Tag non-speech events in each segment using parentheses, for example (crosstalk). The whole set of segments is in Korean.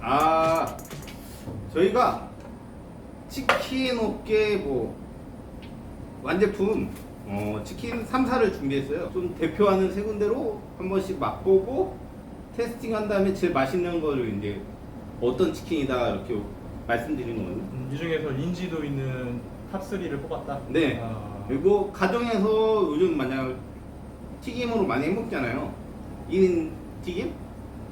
아 저희가 치킨 업계 뭐 완제품 어, 치킨 3사를 준비했어요. 좀 대표하는 세 군데로 한 번씩 맛보고 테스팅한 다음에 제일 맛있는 거를 이제 어떤 치킨이다 이렇게 말씀드리는 거거든요. 음, 이 중에서 인지도 있는 탑3를 뽑았다. 네. 아, 그리고 가정에서 요즘 만약 튀김으로 많이 해먹잖아요. 1인 튀김?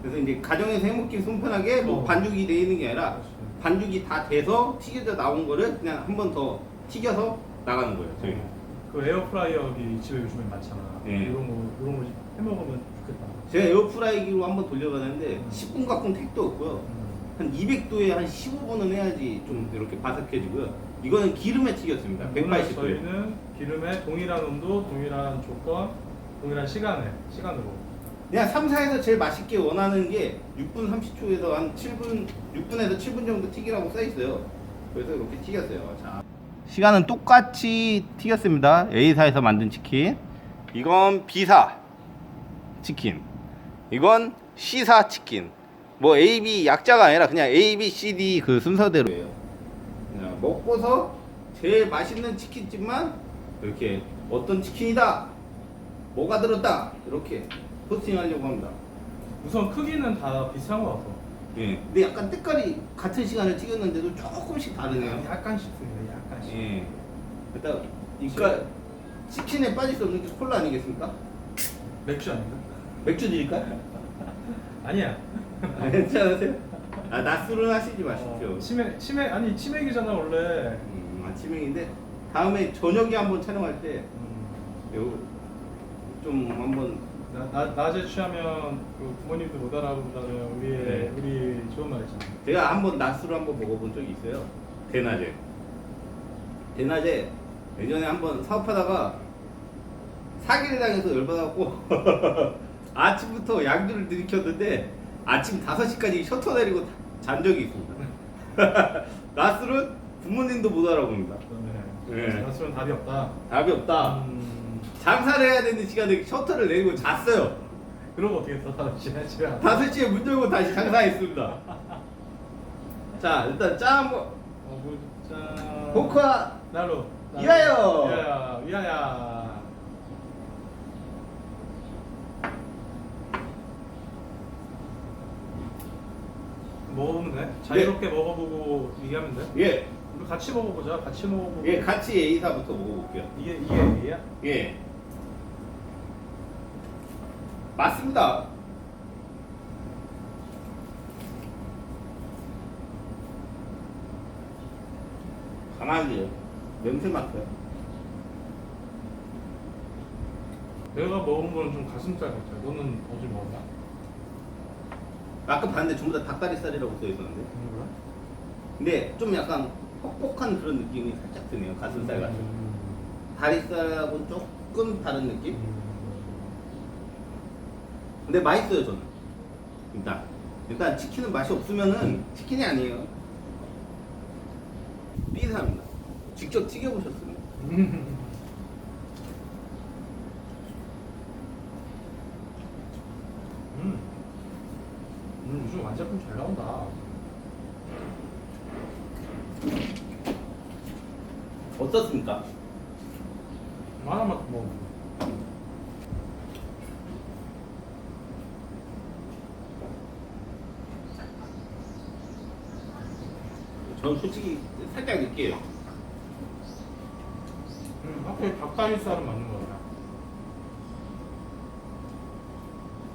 그래서 이제 가정에서 해먹기 손편하게 뭐 어. 반죽이 돼 있는 게 아니라 그렇지. 반죽이 다 돼서 튀겨져 나온 거를 그냥 한 번 더 튀겨서 나가는 거예요. 저희. 그 에어프라이어기 집에 요즘에 많잖아. 네. 이런 거 이런 거 해먹으면 좋겠다. 제가 에어프라이기로 한번 돌려봤는데 음. 10분 갖고는 택도 없고요. 음. 한 200도에 한 15분은 해야지 좀 이렇게 바삭해지고요. 이거는 기름에 튀겼습니다. 오늘 180도에. 저희는 기름에 동일한 온도, 동일한 조건, 동일한 시간에 시간으로. 그냥 3, 4에서 제일 맛있게 원하는 게 6분 30초에서 한 7분, 6분에서 7분 정도 튀기라고 써 있어요. 그래서 이렇게 튀겼어요. 자. 시간은 똑같이 튀겼습니다. A사에서 만든 치킨. 이건 B사 치킨. 이건 C사 치킨. 뭐 A, B 약자가 아니라 그냥 A, B, C, D 그 순서대로예요. 그냥 먹고서 제일 맛있는 치킨집만 이렇게 어떤 치킨이다. 뭐가 들었다. 이렇게 포스팅하려고 합니다. 우선 크기는 다 비슷한 것 같아. 예. 근데 약간 때깔이 같은 시간을 튀겼는데도 조금씩 다르네요. 약간씩 틀려요. 약간씩. 예. 일단 그러니까 치킨에 빠질 수 없는 게 콜라 아니겠습니까? 맥주 아닌가? 맥주 드릴까요? (laughs) 아니야. 아, 괜찮으세요? 아 낮술은 하시지 마십시오. 어, 치맥 치맥 아니 치맥이잖아 원래. 음, 아침행인데 다음에 저녁에 한번 촬영할 때 음. 요좀 한번 나, 나, 낮에 취하면 그 부모님도 못 알아본다는 우리의 네. 우리 좋은 말 있잖아. 제가 한번 낮술을 한번 먹어본 적이 있어요. 대낮에. 대낮에 예전에 한번 사업하다가 사기를 당해서 열받아갖고 (laughs) 아침부터 양주를 들이켰는데 아침 5시까지 셔터 내리고 잔 적이 있습니다. (laughs) 낮술은 부모님도 못 알아봅니다. 네. 낮술은 답이 없다. 답이 없다. 음, 장사를 해야 되는 시간에 셔터를 내리고 잤어요. 그러고 어떻게 했어? 다시 집에 안 5시에 문 열고 다시 장사했습니다. 자, 일단 짜 한번. 어, 뭐, 자. 포카 나로. 나로. 위하여! 위하여. 위하여. 먹으면 돼? 자유롭게 먹어보고 얘기하면 돼? 예, 우리 같이 먹어보자. 같이 먹어보고. 예, 같이 A사부터 먹어볼게요. 이게 이게 얘야? 예. 맞습니다. 강하게요. 냄새 맡아요. 내가 먹은 거는 좀 가슴살 같아. 너는 어제 먹었나? 아까 봤는데 전부 다 닭다리살이라고 써 있었는데. 근데 좀 약간 퍽퍽한 그런 느낌이 살짝 드네요. 가슴살 같은. 음. 다리살하고는 조금 다른 느낌? 근데 맛있어요 저는 일단 일단 치킨은 맛이 없으면은 치킨이 아니에요 B사입니다 직접 튀겨보셨습니 (laughs) 다 음. 음. 음, 요즘 완제품 잘 나온다. 어떻습니까? 하나만 더 먹어. 저는 솔직히 살짝 느끼해요 음, 확실히 닭다리살은 맞는 거 같아.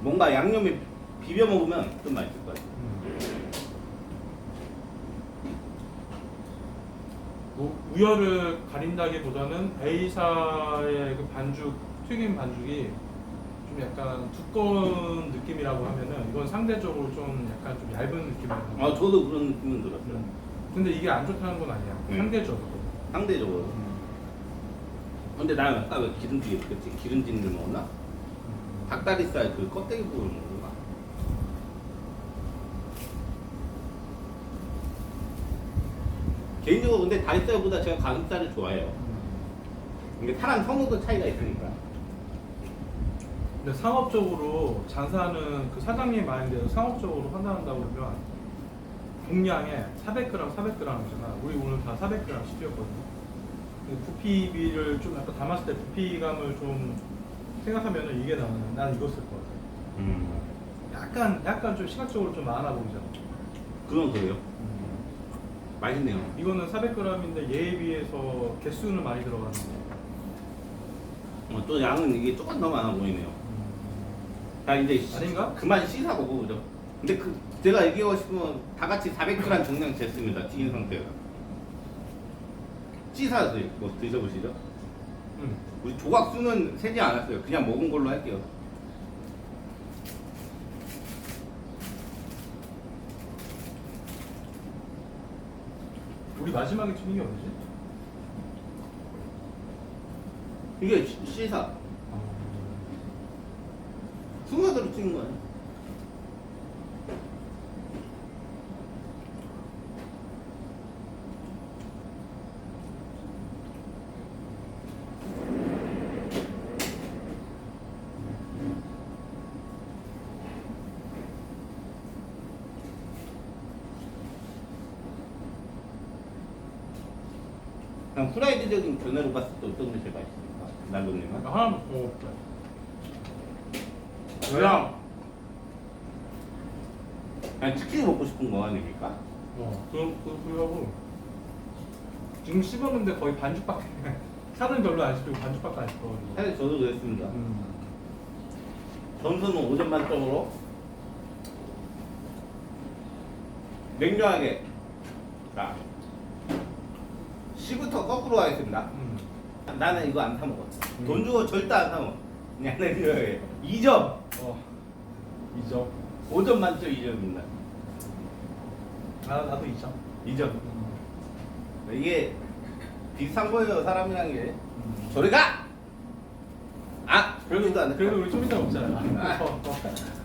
뭔가 양념에 비벼 먹으면 좀 맛있을 것 같아요 음. 뭐 우열을 가린다기보다는 A사의 그 반죽 튀김 반죽이 좀 약간 두꺼운 느낌이라고 하면은 이건 상대적으로 좀 약간 좀 얇은 느낌이야. 아 저도 그런 느낌은 들었어요 근데 이게 안 좋다는 건 아니야. 음. 상대적으로. 상대적으로 음. 근데 나는 아까 왜 기름튀기 그랬지? 기름진들 먹었나? 음. 닭다리살 그 껍데기 부분 먹었나? 개인적으로 근데 다리살보다 제가 가슴살을 좋아해요. 음. 이게 사람 선호도 차이가 있으니까. 근데 상업적으로 장사하는 그 사장님 마인드에서 상업적으로 판단한다고 그러면 분량에 400g, 400g이잖아. 우리 오늘 다 400g 시켰거든요. 부피비를 좀 약간 담았을 때 부피감을 좀 생각하면 이게 나는 난 이거 쓸 것 같아. 음. 약간 약간 좀 시각적으로 좀 많아 보이잖아. 그건 그래요. 맛있네요. 이거는 400g인데 얘에 비해서 개수는 많이 들어가는데. 어, 또 양은 이게 조금 더 많아 보이네요. 자 이제 시- 아닌가? 그만 씻어 먹어보죠. 근데 그 제가 얘기하고 싶으면 다 같이 400g 정량 쟀습니다. 튀긴 상태가. 씻어서 뭐 드셔보시죠. 음. 우리 조각 수는 세지 않았어요. 그냥 먹은 걸로 할게요. 우리 마지막에 게 어디지? 이게 시- 시사. 순서대로 튀긴 거예 그냥 후라이드적인 견해로 봤을 때 어떤 게 제일 맛있습니까? 난로님은? 하나 먹어볼게. 그냥 그냥 치킨 먹고 싶은 거 아닙니까? 어, 그, 그, 그러고 지금 씹었는데 거의 반죽밖에 (laughs) 살은 별로 안 씹히고 반죽밖에 안 씹어가지고 사실 저도 그랬습니다. 음. 점수는 5점 만점으로 냉정하게 자 시부터 거꾸로 하겠습니다. 음. 나는 이거 안 사먹어. 음. 돈 주고 절대 안 사먹어. 그냥 냉정하게 2점, 어, 2점 5점 만점 2점입니다. 아, 나도 2점 2점. 음. 이게 비슷한 거예요 사람이란 게. 음. 저리 가! 아! 그래도, 그래도 안 돼. 그래도 우리 좀 이따 먹잖아 아. 어, 어.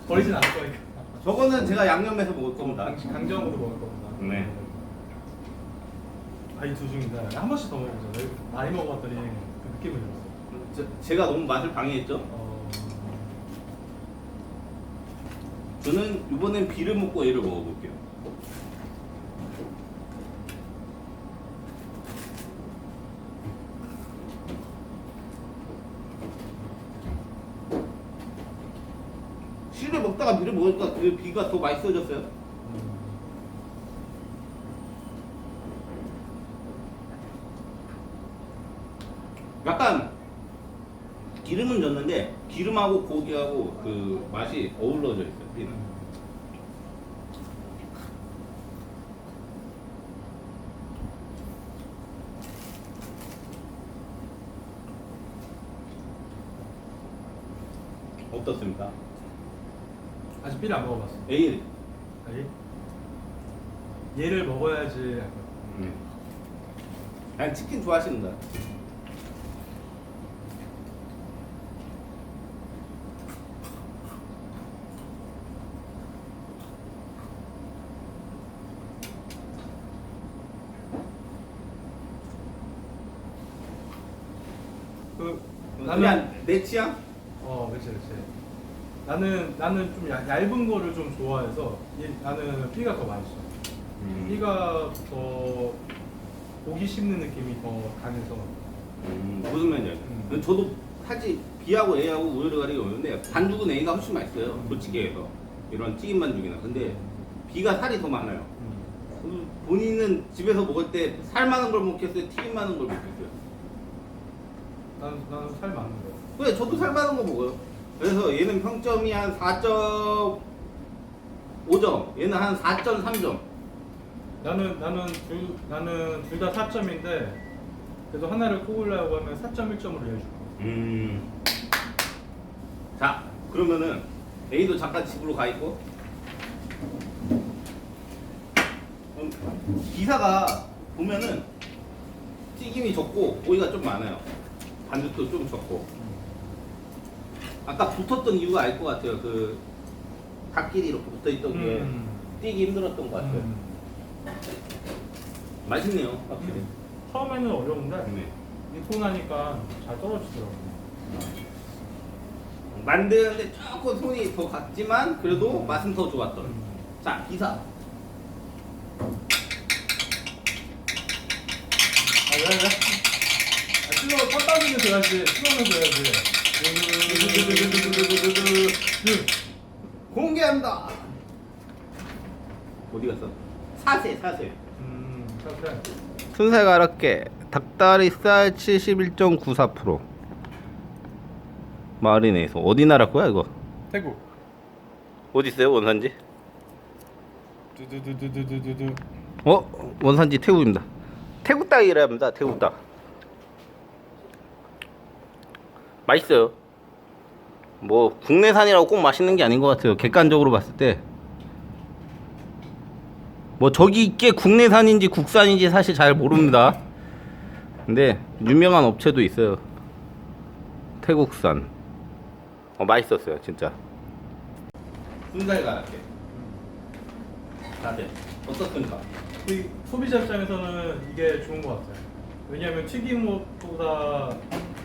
버리진 않을 거니까 저거는 제가 양념해서 먹을 겁니다. 강, 강정으로 먹을 겁니다 네. 아, 이두 중인데 한 번씩 더 먹어보자 많이 먹어봤더니 그 느낌을 들었어 저, 제가 너무 맛을 방해했죠? 어... 저는 이번엔 비를 먹고 얘를 먹어볼게요. 씨를 먹다가 비를 먹으니까 그 비가 더 맛있어졌어요. 약간 기름은 졌는데 기름하고 고기하고 그 맛이 어우러져 있어요. 비는. 어떻습니까? 아직 삐를 안 먹어봤어 에일. 아니? 얘를 먹어야지 음. 그냥 치킨 좋아하시는다. 그 그냥 내 취향? 어, 그렇지, 그렇지. 나는 나는 좀 얇, 얇은 거를 좀 좋아해서 얘, 나는 삐가 더 맛있어. 음. 삐가 더 고기 씹는 느낌이 더 강해서. 음, 무슨 말인지 음. 저도 사실 B하고 A하고 우열을 가리기 어려운데 반죽은 A가 훨씬 맛있어요. 음. 솔직히 해서 이런 튀김 반죽이나. 근데 B가 살이 더 많아요. 음. 그 본인은 집에서 먹을 때 살 많은 걸 먹겠어요? 튀김 많은 걸 먹겠어요? 나는 나는 살 많은 거. 그래 저도 살 많은 거 먹어요. 그래서 얘는 평점이 한 4.5점, 얘는 한 4.3점. 나는 나는 둘 나는 둘 다 4점인데 그래도 하나를 꼽으려고 하면 4.1점으로 해줄 거. 음. 자, 그러면은 A도 잠깐 집으로 가 있고. 음, 기사가 보면은 튀김이 적고 고기가 좀 많아요. 반죽도 좀 적고. 아까 붙었던 이유가 알 것 같아요. 그 갓길이 이렇게 붙어 있던 게 음. 뛰기 힘들었던 것 같아요. 음. 맛있네요. 확실히. 처음에는 어려운데 네. 익고 나니까 잘 떨어지더라고요. 만드는데 조금 손이 더 갔지만 그래도 맛은 더 좋았던. 자 기사. 아, 왜, 왜? 첫 단계는 줘야지. 슬로우는 줘야지. 공개한다. 어디 갔어? 사세 사세. 음, 그래. 순살 가락게 닭다리 살 71.94% 마리네에서 어디 나라 거야 이거? 태국. 어디 있어요 원산지? 두두두두두두두. 어 원산지 태국입니다. 태국 닭이랍니다 태국 닭. 맛있어요. 뭐 국내산이라고 꼭 맛있는 게 아닌 것 같아요. 객관적으로 봤을 때. 뭐 저기 있게 국내산인지 국산인지 사실 잘 모릅니다. 근데 유명한 업체도 있어요. 태국산. 어 맛있었어요 진짜. 순살 가락게. 다들 어떻습니까? 이 소비자 입장에서는 이게 좋은 것 같아요. 왜냐하면 튀김옷보다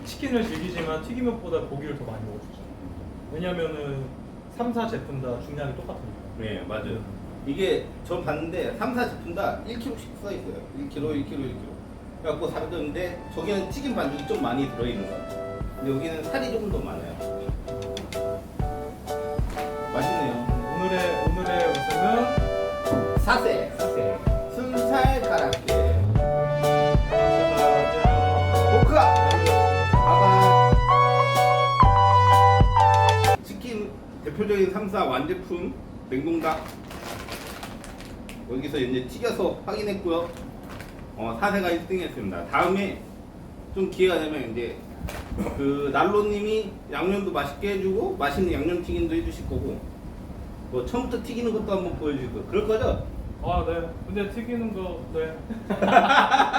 치킨을 즐기지만 튀김옷보다 고기를 더 많이 먹어주죠. 왜냐하면은 3, 4 제품 다 중량이 똑같으니까. 네 맞아요. 이게 저 봤는데 3, 4 제품 다 1kg씩 써 있어요. 1kg, 1kg, 1kg 그래갖고 사르는데 저기는 튀김 반죽이 좀 많이 들어있는 것 같아요. 근데 여기는 살이 조금 더 많아요. 맛있네요. 오늘의 오늘의 우승은? 사세 사세 대표적인 3사 완제품 냉동닭 여기서 이제 튀겨서 확인했고요 어, 사세가 1등 했습니다 다음에 좀 기회가 되면 이제 그 난로님이 양념도 맛있게 해주고 맛있는 양념 튀김도 해주실 거고 뭐 처음부터 튀기는 것도 한번 보여줄 거 그럴 거죠? 아 네. 근데 튀기는 거 네. (laughs)